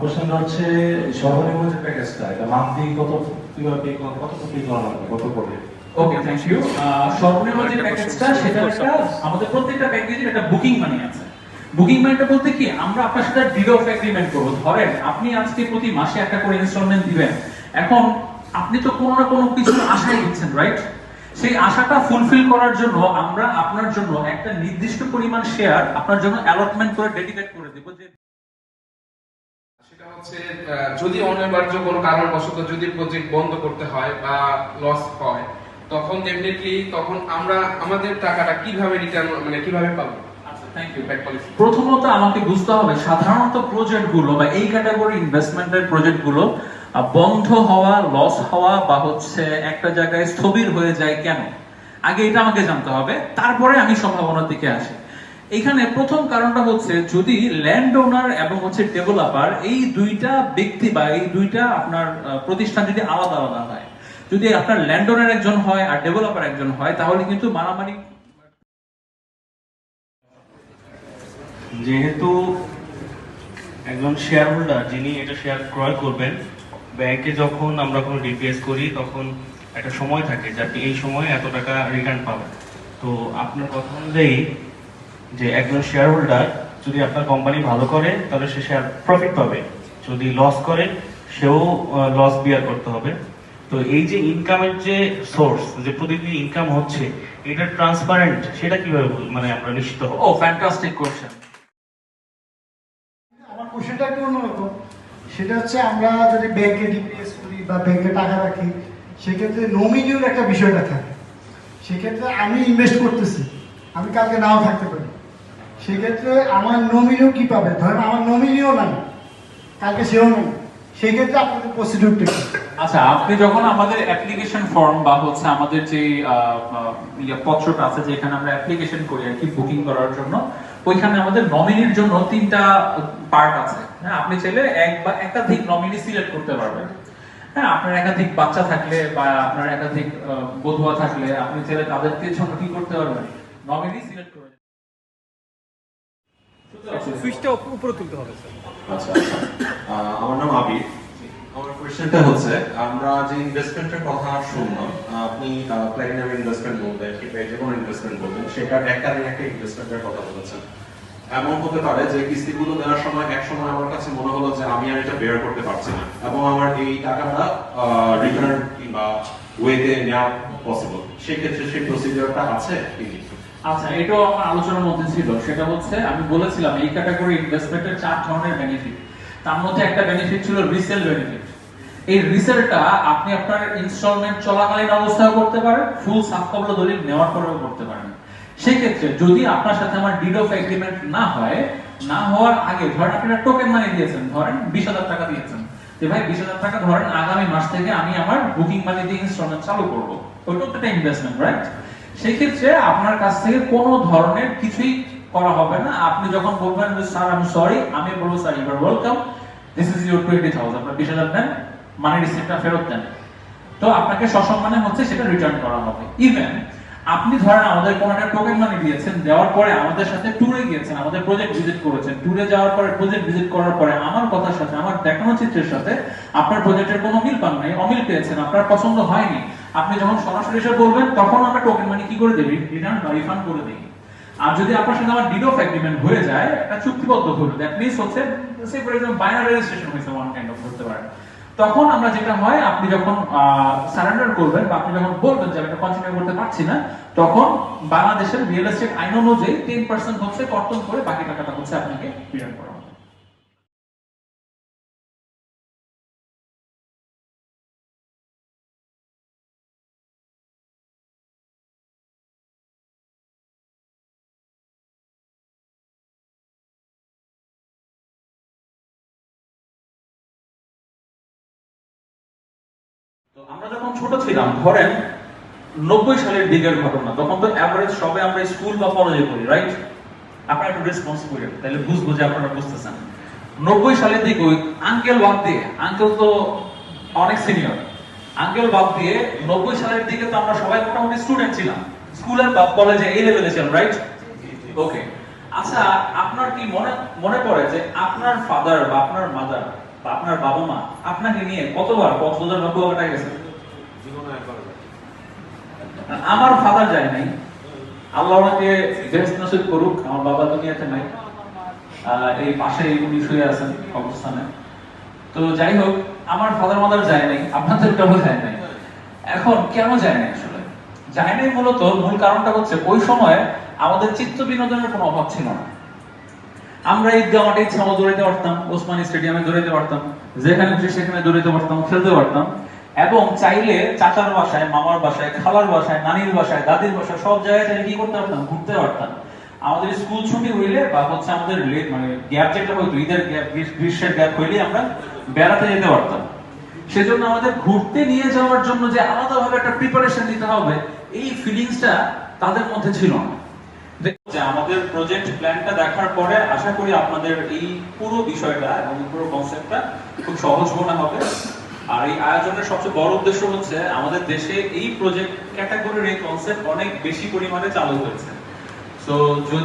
হচ্ছে সর্বনিম্ন যে প্যাকেজটা এটা মান্থলি কত কীভাবে পে করা কত পে করা লাগবে কত ওকে থ্যাংক ইউ সর্বনিম্ন যে প্যাকেজটা সেটা একটা আমাদের প্রত্যেকটা প্যাকেজের একটা বুকিং মানি আছে। বুকিং মানিটা বলতে কি আমরা আপনার সাথে ডিল অফ এগ্রিমেন্ট করব। ধরেন আপনি আজকে প্রতি মাসে একটা করে ইনস্টলমেন্ট দিবেন। এখন আপনি তো কোনো না কোনো কিছু আশাই দিচ্ছেন রাইট সেই আশাটা ফুলফিল করার জন্য আমরা আপনার জন্য একটা নির্দিষ্ট পরিমাণ শেয়ার আপনার জন্য অ্যালটমেন্ট করে ডেডিকেট করে দেবো যে হচ্ছে যদি অনিবার্য কোনো কারণবশত যদি প্রজেক্ট বন্ধ করতে হয় বা লস হয় তখন ডেফিনেটলি তখন আমরা আমাদের টাকাটা কীভাবে রিটার্ন মানে কীভাবে পাবো? আচ্ছা প্রথমত আমাকে বুঝতে হবে সাধারণত প্রজেক্টগুলো বা এই ক্যাটাগরি ইনভেস্টমেন্টের প্রজেক্টগুলো বন্ধ হওয়া লস হওয়া বা হচ্ছে একটা জায়গায় স্থবির হয়ে যায় কেন? আগে এটা আমাকে জানতে হবে তারপরে আমি সম্ভাবনার দিকে আসি। এখানে প্রথম কারণটা হচ্ছে যদি ল্যান্ড ওনার এবং হচ্ছে ডেভেলপার এই দুইটা ব্যক্তি বা এই দুইটা আপনার প্রতিষ্ঠান যদি আলাদা আলাদা হয়, যদি আপনার ল্যান্ড ওনার একজন হয় আর ডেভেলপার একজন হয়, তাহলে কিন্তু মারামারি যেহেতু একজন শেয়ার হোল্ডার যিনি এটা শেয়ার ক্রয় করবেন ব্যাংকে যখন আমরা কোনো ডিপিএস করি, তখন একটা সময় থাকে যে আপনি এই সময় এত টাকা রিটার্ন পাবেন তো আপনার কথা অনুযায়ী যে একজন শেয়ার হোল্ডার যদি আপনার কোম্পানি ভালো করে তাহলে সে শেয়ার প্রফিট পাবে। যদি লস করে সেও লস বিয়ার করতে হবে। তো এই যে ইনকামের যে সোর্স যে প্রতিদিন ইনকাম হচ্ছে এটা ট্রান্সপারেন্ট সেটা কীভাবে বল- মানে আমরা নিশ্চিত হব? ও ফ্যান্টাস্টিক কোশ্চেন আমার কোশ্চেনটা একটু অন্যরকম। সেটা হচ্ছে আমরা যদি ব্যাংকে ডিপিএস করি বা ব্যাংকে টাকা রাখি সেক্ষেত্রে নমিনির একটা বিষয়টা থাকে। সেক্ষেত্রে আমি ইনভেস্ট করতেছি। আমি কালকে নাও থাকতে পারি। সেক্ষেত্রে আমার নমিনিও কি পাবে? ধরেন আমার নমিনিও নাই। কালকে সেও নেই। সেক্ষেত্রে আপনাদের প্রসিডিউরটা কি? আচ্ছা আপনি যখন আমাদের অ্যাপ্লিকেশন ফর্ম বা হচ্ছে আমাদের যে ইয়ে পত্রটা আছে যেখানে আমরা অ্যাপ্লিকেশন করি আর কি বুকিং করার জন্য, ওইখানে আমাদের নমিনির জন্য তিনটা পার্ট আছে। হ্যাঁ আপনি চাইলে এক বা একাধিক নমিনি সিলেক্ট করতে পারবেন। হ্যাঁ আপনার একাধিক বাচ্চা থাকলে বা আপনার একাধিক বধুয়া থাকলে আপনি চাইলে তাদেরকে জন্য কি করতে পারবেন? নমিনি সিলেক্ট করে সুইচটা উপরে তুলতে হবে আচ্ছা আচ্ছা। আমার নাম আবির। আমার কোশ্চেনটা হচ্ছে আমরা যে ইনভেস্টমেন্টের কথা শুনলাম আপনি প্ল্যাটিনাম ইনভেস্টমেন্ট বলতেন কিংবা যে কোনো ইনভেস্টমেন্ট বলতেন সেটার এককালীন একটা ইনভেস্টমেন্টের কথা বলেছেন। এমন হতে পারে যে কিস্তিগুলো দেওয়ার সময় এক সময় আমার কাছে মনে হলো যে আমি আর এটা বেয়ার করতে পারছি না এবং আমার এই টাকাটা রিটার্ন কিংবা ওয়েতে নেওয়া পসিবল সেক্ষেত্রে সেই প্রসিডিওরটা আছে কি? আচ্ছা এটাও আমার আলোচনার মধ্যে ছিল। সেটা হচ্ছে, আমি বলেছিলাম, এই ক্যাটাগরি ইনভেস্টমেন্টের চার ধরনের বেনিফিট তার মধ্যে একটা বেনিফিট ছিল রিসেল বেনিফিট এই রিসেলটা আপনি আপনার ইনস্টলমেন্ট চলাকালীন অবস্থায় করতে পারেন ফুল দলিল নেওয়ার পরেও করতে পারেন। যদি আপনার সাথে আমার ডিড অফ এগ্রিমেন্ট না হয়, না হওয়ার আগে, ধরেন আপনি টোকেন মানি দিয়েছেন, ধরেন বিশ হাজার টাকা দিয়েছেন। যে ভাই, বিশ হাজার টাকা ধরেন আগামী মাস থেকে আমি আমার বুকিং মানি দিয়ে ইনস্টলমেন্ট চালু করব। ওইটা একটা ইনভেস্টমেন্ট রাইট সেই ক্ষেত্রে আপনার কাছ থেকে কোনো ধরনের কিছুই করা হবে না। আপনি যখন বলবেন স্যার আমি সরি আমি বলব sir you are welcome this is your twenty thousand আপনার বিশ হাজার দেন মানি রিসিপ্টটা ফেরত দেন। তো আপনাকে সসম্মানে হচ্ছে সেটা রিটার্ন করা হবে। ইভেন আপনি ধরেন, আমাদের কোনো একটা টোকেন মানি দিয়েছেন, দেওয়ার পরে আমাদের সাথে ট্যুরে গিয়েছেন, আমাদের প্রজেক্ট ভিজিট করেছেন। ট্যুরে যাওয়ার পরে প্রজেক্ট ভিজিট করার পরে, আমার কথার সাথে, আমার দেখানো চিত্রের সাথে আপনার প্রজেক্টের কোনো মিল পান নাই, অমিল পেয়েছেন, আপনার পছন্দ হয়নি। আপনি যখন সরাসরি এসে বলবেন, তখন আমরা টোকেন মানি কি করে দেবি? রিটার্ন বা রিফান্ড করে দিই। আর যদি আপনার সাথে আমার ডিড অফ এগ্রিমেন্ট হয়ে যায়, একটা চুক্তিবদ্ধ হলো। দ্যাট মিনস হচ্ছে সে ফর এক্সাম্পল বাইনারি রেজিস্ট্রেশন হয়েছে ওয়ান কাইন্ড অফ করতে পারেন। তখন আমরা যেটা হয়, আপনি যখন সারেন্ডার করবেন বা আপনি যখন বলবেন যে আমি এটা কন্টিনিউ করতে পারছি না, তখন বাংলাদেশের রিয়েল এস্টেট আইন অনুযায়ী টেন পার্সেন্ট হচ্ছে কর্তন করে বাকি টাকাটা হচ্ছে আপনাকে রিটার্ন করা। আমরা যখন ছোট ছিলাম, ধরেন নব্বই সালের দিকের ঘটনা, তখন তো অ্যাভারেজ সবে আমরা স্কুল বা কলেজে পড়ি রাইট আপনারা একটু রেসপন্স করেন, তাহলে বুঝব যে আপনারা বুঝতেছেন। নব্বই সালের দিকে ওই আঙ্কেল বাদ দিয়ে আঙ্কেল তো অনেক সিনিয়র আঙ্কেল বাদ দিয়ে নব্বই সালের দিকে তো আমরা সবাই মোটামুটি স্টুডেন্ট ছিলাম স্কুলের বা কলেজে এই লেভেলে ছিলাম রাইট ওকে আচ্ছা আপনার কি মনে মনে পড়ে যে আপনার ফাদার বা আপনার মাদার বা আপনার বাবা মা আপনাকে নিয়ে কতবার কক্সবাজার বা কুয়াকাটায় গেছে? জীবনে একবার আমার ফাদার যায় নাই। আল্লাহ ওনাকে বেহেস্ত নসিব করুক আমার বাবা দুনিয়াতে নাই। এই পাশে উনি শুয়ে আছেন অবস্থানে তো যাই হোক আমার ফাদার মাদার যায় নাই আপনাদের কেমন যায় নাই। এখন কেন যায় নাই আসলে? যায় নাই মূলত মূল কারণটা হচ্ছে ওই সময় আমাদের চিত্ত বিনোদনের কোনো অভাব ছিল না। আমরা ঈদগাহ মাঠে ইচ্ছা মতো পারতাম, ওসমানী স্টেডিয়ামে দৌড়াইতে পারতাম, যেখানে খুশি সেখানে দৌড়াইতে পারতাম, খেলতে পারতাম। এবং চাইলে চাচার বাসায়, মামার বাসায়, খালার বাসায়, নানির বাসায়, দাদির বাসায়, সব জায়গায় চাইলে কি করতে পারতাম? ঘুরতে পারতাম। আমাদের স্কুল ছুটি হইলে বা হচ্ছে আমাদের মানে গ্যাপ যেটা হইতো, ঈদের গ্যাপ গ্রীষ্মের গ্যাপ হইলে আমরা বেড়াতে যেতে পারতাম। সেজন্য আমাদের ঘুরতে নিয়ে যাওয়ার জন্য যে আলাদাভাবে একটা প্রিপারেশন নিতে হবে, এই ফিলিংসটা তাদের মধ্যে ছিল না। আমাদের প্রজেক্ট প্ল্যানটা দেখার পরে আশা করি আপনাদের এই পুরো বিষয়টা এবং পুরো কনসেপ্টটা খুব সহজ মনে হবে। আর এই আয়োজনের সবচেয়ে বড় উদ্দেশ্য হচ্ছে আমাদের দেশে এই প্রজেক্ট ক্যাটাগরির এই কনসেপ্ট অনেক বেশি পরিমাণে চালু হয়েছে। তো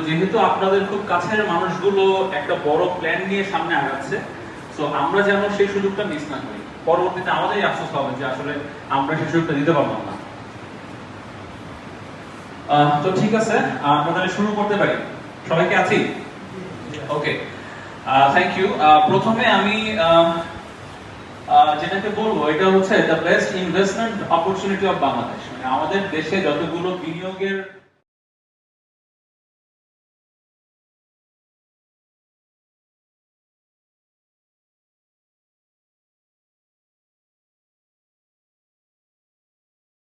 যেহেতু আপনাদের খুব কাছের মানুষগুলো একটা বড় প্ল্যান নিয়ে সামনে আগাচ্ছে তো আমরা যেন সেই সুযোগটা মিস না করি। পরবর্তীতে আমাদেরই আফসোস হবে যে আসলে আমরা সেই সুযোগটা দিতে পারলাম না। তো ঠিক আছে আমরা তাহলে শুরু করতে পারি। সবাইকে আছি? ওকে থ্যাংক ইউ প্রথমে আমি যেটাকে বলব, এটা হচ্ছে the best investment opportunity of Bangladesh মানে আমাদের দেশে যতগুলো বিনিয়োগের